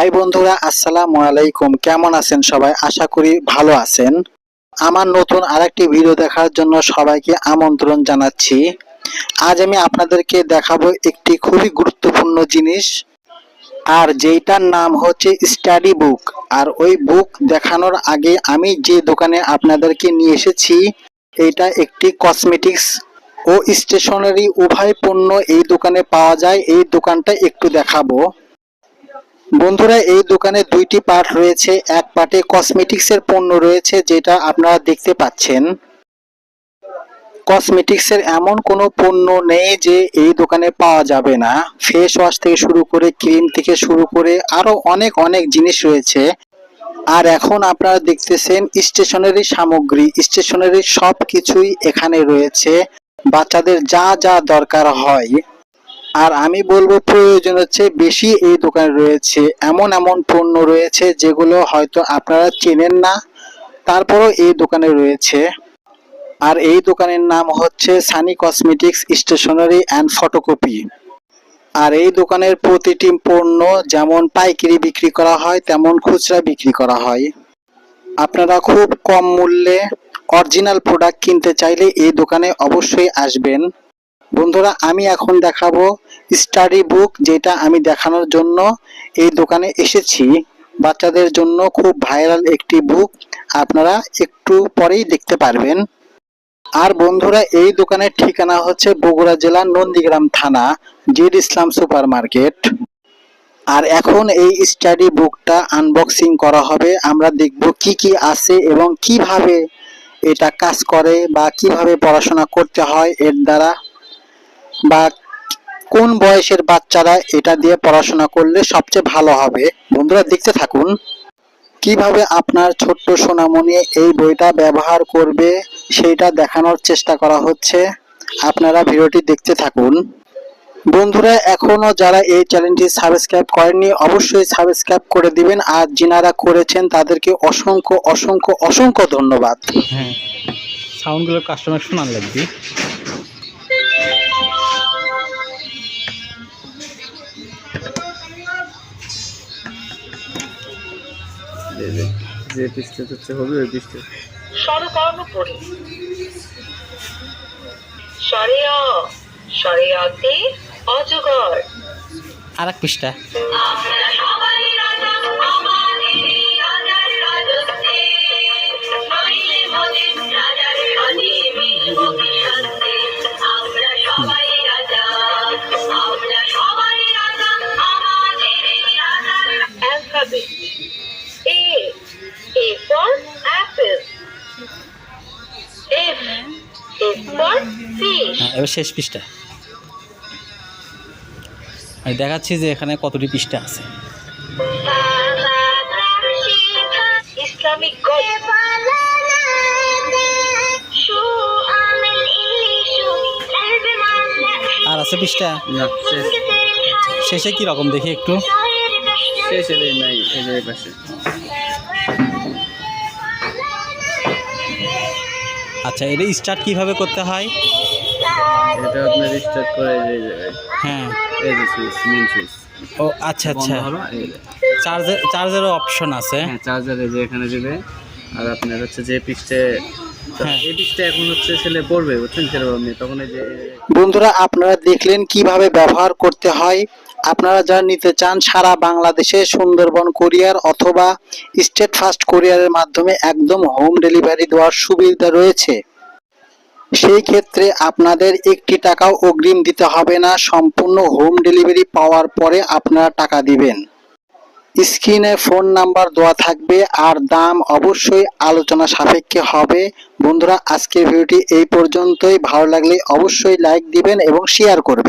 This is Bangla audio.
হাই বন্ধুরা, আসসালামু আলাইকুম। কেমন আছেন সবাই? আশা করি ভালো আছেন। আমার নতুন আরেকটি ভিডিও দেখার জন্য সবাইকে আমন্ত্রণ জানাচ্ছি। আজ আমি আপনাদেরকে দেখাবো একটি খুবই গুরুত্বপূর্ণ জিনিস, আর যেইটার নাম হচ্ছে স্টাডি বুক। আর ওই বুক দেখানোর আগে আমি যে দোকানে আপনাদেরকে নিয়ে এসেছি এটা একটি কসমেটিক্স ও স্টেশনারি উভয় পণ্য এই দোকানে পাওয়া যায়। এই দোকানটা একটু দেখাবো। বন্ধুরা, এই দোকানে দুইটি পার্ট রয়েছে। এক পার্টে কসমেটিক্স এর পণ্য রয়েছে, যেটা আপনারা দেখতে পাচ্ছেন। কসমেটিক্স এর এমন কোনো পণ্য নেই যে এই দোকানে পাওয়া যাবে না। ফেস ওয়াশ থেকে শুরু করে ক্রিম থেকে শুরু করে আরও অনেক অনেক জিনিস রয়েছে। আর এখন আপনারা দেখতেছেন স্টেশনারি সামগ্রী। স্টেশনারি সব কিছুই এখানে রয়েছে। বাচ্চাদের যা যা দরকার হয়। আর আমি বলব প্রয়োজনের হচ্ছে বেশি এই দোকানে রয়েছে, এমন এমন পণ্য রয়েছে যেগুলো হয়তো আপনারা চেনেন না, তারপরও এই দোকানে রয়েছে। আর এই দোকানের নাম হচ্ছে Sunny cosmetics stationery and photocopy. আর এই দোকানের প্রতিটি পণ্য যেমন পাইকারি বিক্রি করা হয়, তেমন খুচরা বিক্রি করা হয়। আপনারা খুব কম মূল্যে অরিজিনাল প্রোডাক্ট কিনতে চাইলে এই দোকানে অবশ্যই আসবেন। বন্ধুরা, আমি এখন দেখাবো স্টাডি বুক যেটা আমি দেখানোর জন্য এই দোকানে এসেছি। বাচ্চাদের জন্য খুব ভাইরাল একটি বুক আপনারা একটু পরেই দেখতে পারবেন। আর বন্ধুরা, এই দোকানের ঠিকানা হচ্ছে বগুড়া জেলার নন্দীগ্রাম থানা, জিড ইসলাম সুপার মার্কেট আর এখন এই স্টাডি বুকটা আনবক্সিং করা হবে। আমরা দেখব কি কি আছে এবং কীভাবে এটা কাজ করে বা কীভাবে পড়াশোনা করতে হয় এর দ্বারা। বা কোন বয়সের বাচ্চারা এটা দিয়ে পড়াশোনা করলে সবচেয়ে ভালো হবে? বন্ধুরা, দেখতে থাকুন। কীভাবে আপনার ছোট্ট সোনামণি এই বইটা ব্যবহার করবে সেইটা দেখানোর চেষ্টা করা হচ্ছে। আপনারা ভিডিওটি দেখতে থাকুন। বন্ধুরা, এখনও যারা এই চ্যানেলটি সাবস্ক্রাইব করেননি, অবশ্যই সাবস্ক্রাইব করে দিবেন। আর যিনারা করেছেন, তাদেরকে অসংখ্য অসংখ্য অসংখ্য ধন্যবাদ। হ্যাঁ। সাউন্ডগুলো কাস্টমার শোনার লাগবে। যে পৃষ্ঠে হচ্ছে হবে ওই পৃষ্ঠে স্বরকর্ণ পড়ি। স্বরে অ স্বরে অতে অজগর। আর এক পৃষ্ঠা এবার শেষ পৃষ্ঠা। আমি দেখাচ্ছি যে এখানে কতটি পৃষ্ঠা আছে। ইসলামিক আর আছে পৃষ্ঠা? শেষ। শেষে কি রকম দেখি একটু? শেষ নাই পাশে। আচ্ছা এটা স্টার্ট কীভাবে করতে হয়? এটা আপনার স্টার্ট করে এই জায়গায়। হ্যাঁ। এই যে সুইচ মেন সুইচ। ও আচ্ছা আচ্ছা। চার্জার চার্জারও অপশন আছে। হ্যাঁ চার্জার এই যে এখানে দিবে। আর আপনার হচ্ছে যে পিসটে হ্যাঁ। এই পিসটা এখন হচ্ছে ছেলে পড়বে বুঝছেন? সেরকম নেই। তখন এই যে বন্ধুরা আপনারা দেখলেন কীভাবে ব্যবহার করতে হয়। আপনারা যা নিতে চান সারা বাংলাদেশে সুন্দরবন কোরিয়ার অথবা স্টেট ফাস্ট কোরিয়ারের মাধ্যমে একদম হোম ডেলিভারি দেওয়ার সুবিধা রয়েছে। সেই ক্ষেত্রে আপনাদের একটি টাকাও অগ্রিম দিতে হবে না। সম্পূর্ণ হোম ডেলিভারি পাওয়ার পরে আপনারা টাকা দিবেন। স্ক্রিনে ফোন নাম্বার দেওয়া থাকবে আর দাম অবশ্যই আলোচনা সাপেক্ষে হবে। বন্ধুরা, আজকের ভিডিওটি এই পর্যন্তই। ভালো লাগলে অবশ্যই লাইক দিবেন এবং শেয়ার করবেন।